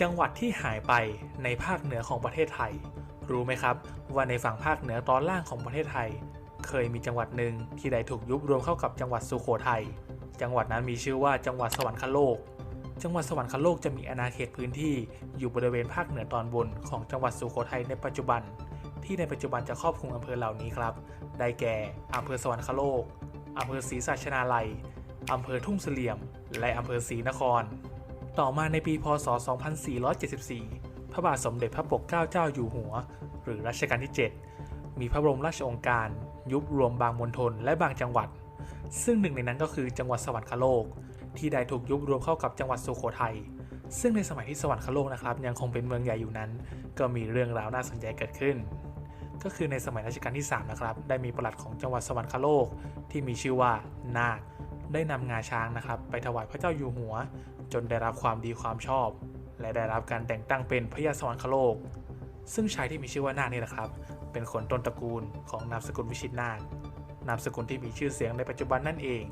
จังหวัดที่หายไปในภาคเหนือของประเทศไทย รู้ไหมครับ ว่าในฝั่งภาคเหนือตอนล่างของประเทศไทย เคยมีจังหวัดหนึ่งที่ได้ถูกยุบรวมเข้ากับจังหวัดสุโขทัย จังหวัดนั้นมีชื่อว่าจังหวัดสวรรคโลก จังหวัดสวรรคโลกจะมีอาณาเขตพื้นที่อยู่บริเวณภาคเหนือตอนบนของจังหวัดสุโขทัยในปัจจุบัน ที่ในปัจจุบันจะครอบคลุมอำเภอเหล่านี้ครับ ได้แก่อำเภอสวรรคโลกอำเภอศรีสัชนาลัยอำเภอทุ่งเสลี่ยม และอำเภอศรีนคร ต่อมาในปีพศ 2474 พระบาทสมเด็จพระปกเกล้าเจ้าอยู่หัว หรือรัชกาลที่ 7 มีพระบรมราชโองการ ยุบรวมบางมณฑลและบางจังหวัด ซึ่งหนึ่งในนั้นก็คือจังหวัดสวรรคโลก ที่ได้ถูกยุบรวมเข้ากับจังหวัดสุโขทัยซึ่งในสมัยที่สวรรคโลกนะครับ ยังคงเป็นเมืองใหญ่อยู่นั้น ก็มีเรื่องราวน่าสนใจเกิดขึ้น ก็คือในสมัยรัชกาลที่ 3 นะครับ ได้มีประหลัดของจังหวัดสวรรคโลกที่มีชื่อว่านาค ได้นำงาช้างนะครับ ไปถวายพระเจ้าอยู่หัว จนได้รับความดีความชอบ และได้รับการแต่งตั้งเป็นพระยาสวรรคโลก ซึ่งชายที่มีชื่อว่านาคนี่แหละครับ เป็นคนต้นตระกูลของนามสกุลวิชิตนาคนามสกุลที่มีชื่อเสียงในปัจจุบันนั่นเอง